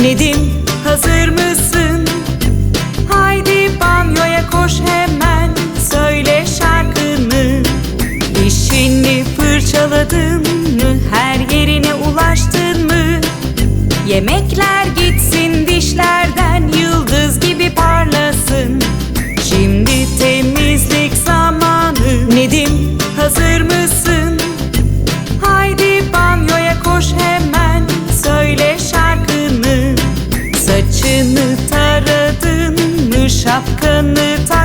Nedim hazır mısın? Haydi banyoya koş hemen. Söyle şarkını Dişini fırçaladın in the time